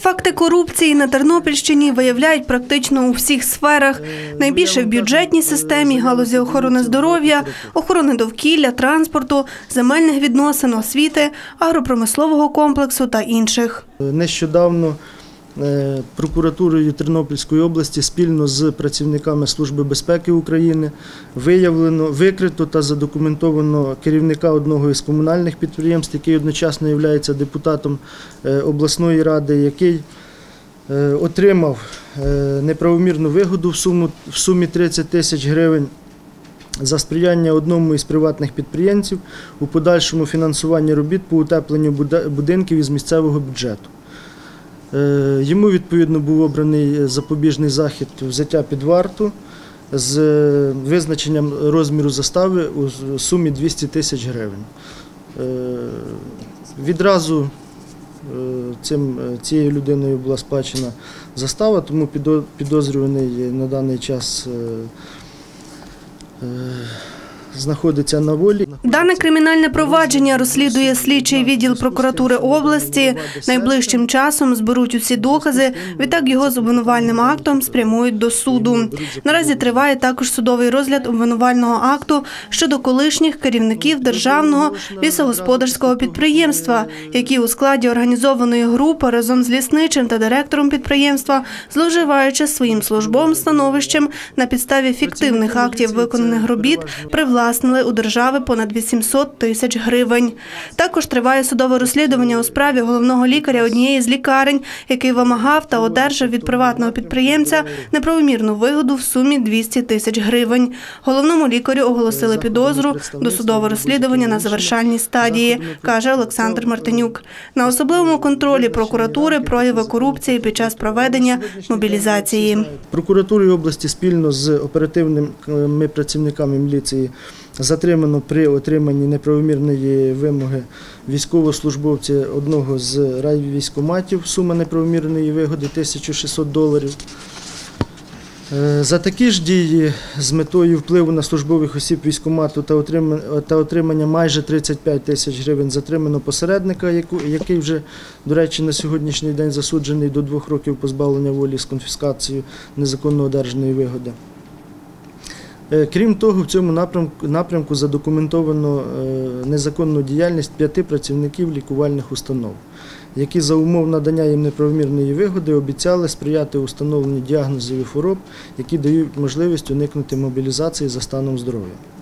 Факти корупції на Тернопільщині виявляють практично у всіх сферах. Найбільше в бюджетній системі, галузі охорони здоров'я, охорони довкілля, транспорту, земельних відносин, освіти, агропромислового комплексу та інших. Нещодавно прокуратурою Тернопільської області спільно з працівниками Служби безпеки України виявлено, викрито та задокументовано керівника одного із комунальних підприємств, який одночасно є депутатом е, обласної ради, який е, отримав е, неправомірну вигоду в суму- в сумі 30 тисяч гривень за сприяння одному із приватних підприємців у подальшому фінансуванні робіт по утепленню будинків із місцевого бюджету. Е, Йому відповідно був обраний запобіжний захід взяття під варту з е, визначенням розміру застави у сумі 200 тисяч гривень. Е, Відразу цим, цією людиною була сплачена застава, тому підозрюваний на даний час знаходиться на волі. Дане кримінальне провадження розслідує слідчий відділ прокуратури області. Найближчим часом зберуть усі докази. Відтак його з обвинувальним актом спрямують до суду. Наразі триває також судовий розгляд обвинувального акту щодо колишніх керівників державного лісогосподарського підприємства, які у складі організованої групи разом з лісничим та директором підприємства, зловживаючи своїм службовим становищем на підставі фіктивних актів виконаних робіт, привласнили у держави понад 800 тисяч гривень. Також триває судове розслідування у справі головного лікаря однієї з лікарень, який вимагав та одержав від приватного підприємця неправомірну вигоду в сумі 200 тисяч гривень. Головному лікарю оголосили підозру. Досудове розслідування на завершальній стадії, каже Олександр Мартинюк. На особливому контролі прокуратури прояви корупції під час проведення мобілізації. Прокуратурою області спільно з оперативними працівниками міліції затримано при отриманні неправомірної вимоги військовослужбовця одного з райвійськоматів сума неправомірної вигоди 1600 доларів. Е, За такі ж дії з метою впливу на службових осіб військомату та отримання, майже 35 тисяч гривень затримано посередника, який вже, до речі, на сьогоднішній день засуджений до двох років позбавлення волі з конфіскацією незаконно одержаної вигоди. Е, Крім того, в цьому напрямку, напрямку задокументовано е, незаконну діяльність п'яти працівників лікувальних установ, які за умов надання їм неправомірної вигоди обіцяли сприяти установленню діагнозів і хвороб, які дають можливість уникнути мобілізації за станом здоров'я.